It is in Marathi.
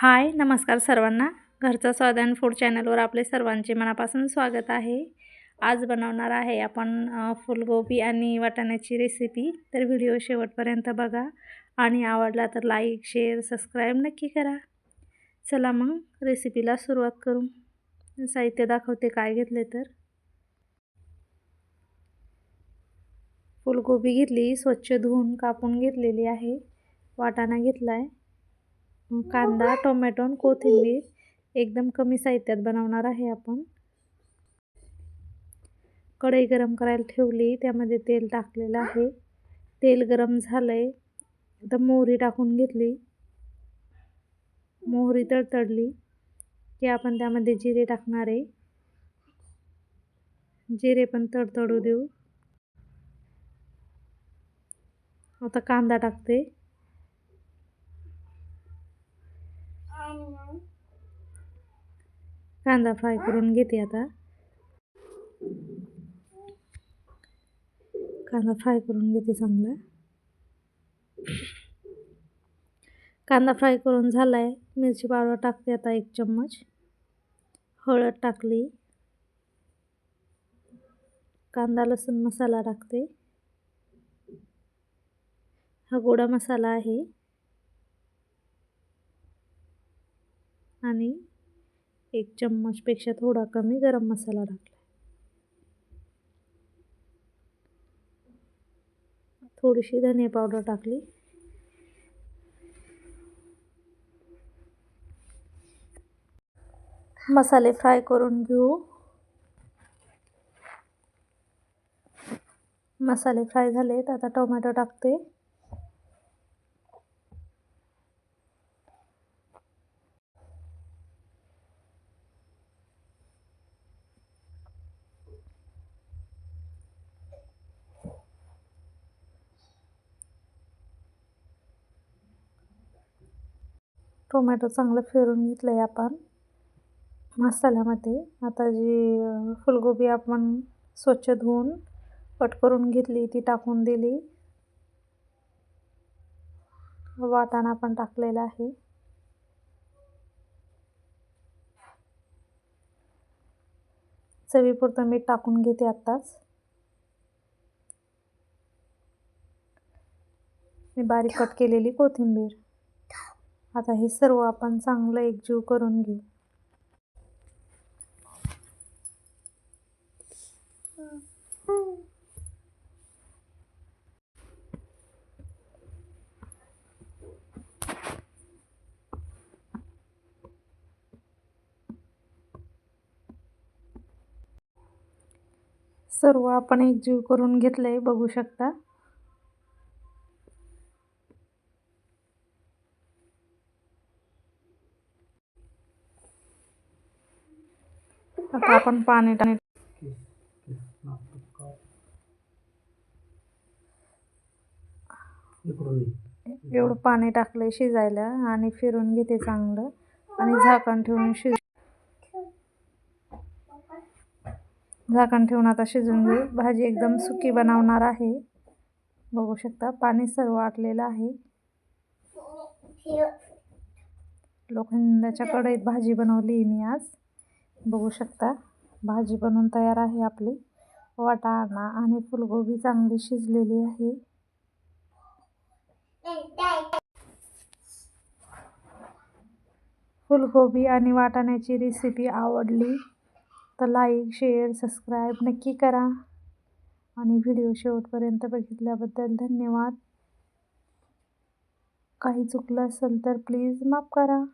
हाय नमस्कार सर्वांना. घरचं स्वाद अँड फूड चॅनलवर आपले सर्वांचे मनापासून स्वागत आहे. आज बनवणार आहे आपण फुलगोबी आणि वाटाण्याची रेसिपी तर व्हिडिओ शेवटपर्यंत बघा. आणि आवडला तर लाईक शेअर सबस्क्राईब नक्की करा. चला मग रेसिपीला सुरुवात करू. साहित्य दाखवते काय घेतले तर. फुलगोबी घेतली स्वच्छ धुवून कापून घेतलेली आहे. वाटाणा घेतला आहे कांदा टोमॅटो आणि कोथिंबीर एकदम कमी साहित्यात बनवणार आहे आपण. कढई गरम करायला ठेवली त्यामध्ये तेल टाकलेलं आहे. तेल गरम झालं आहे आता मोहरी टाकून घेतली. मोहरी तडतडली की आपण त्यामध्ये जिरे टाकणार आहे. जिरे पण तडतडू देऊ. आता कांदा टाकते. कांदा फ्राय करून घेते आता. कांदा फ्राय करून घेते चांगला. कांदा फ्राय करून झाला आहे मिरची पावडर टाकते आता एक चम्मच. हळद टाकली. कांदा लसूण मसाला टाकते. हा गोडा मसाला आहे. आणि एक चम्मचपेक्षा थोडा कमी गरम मसाला टाकला थोडीशी धने पावडर टाकली. मसाले फ्राय करून घेऊ. मसाले फ्राय झालेत आता टोमॅटो टाकते. टोमॅटो चांगलं फिरून घेतलं आहे आपण मसाल्यामध्ये आता जी फुलगोबी आपण स्वच्छ धुवून कट करून घेतली ती टाकून दिली. वाटाणा पण टाकलेला आहे. चवीपुरतं मीठ टाकून घेते आत्ताच. मी बारीक कट केलेली कोथिंबीर. आता हे सर्व आपण चांगलं एकजीव करून घेऊ. सर्व आपण एकजीव करून घेतलंय बघू शकता. आता आपण पाणी टाणी एवढं पाणी टाकलंय शिजायला आणि फिरून घेते चांगलं आणि झाकण ठेवून शिज झाकण ठेवून आता शिजून घेऊ. भाजी एकदम सुकी बनवणार आहे. बघू शकता पाणी सर्व आटलेलं आहे. लोखंडाच्या कढईत भाजी बनवली मी आज. बघू शकता. भाजी बनवून तयार आहे आपली. वाटाणा आणि फुलगोबी चांगली शिजलेली आहे. फुलगोबी आणि वाटाण्याची रेसिपी आवडली तर लाईक शेअर सबस्क्राईब नक्की करा. आणि व्हिडिओ शेवटपर्यंत बघितल्याबद्दल धन्यवाद. काही चुकलं असेल तर प्लीज माफ करा.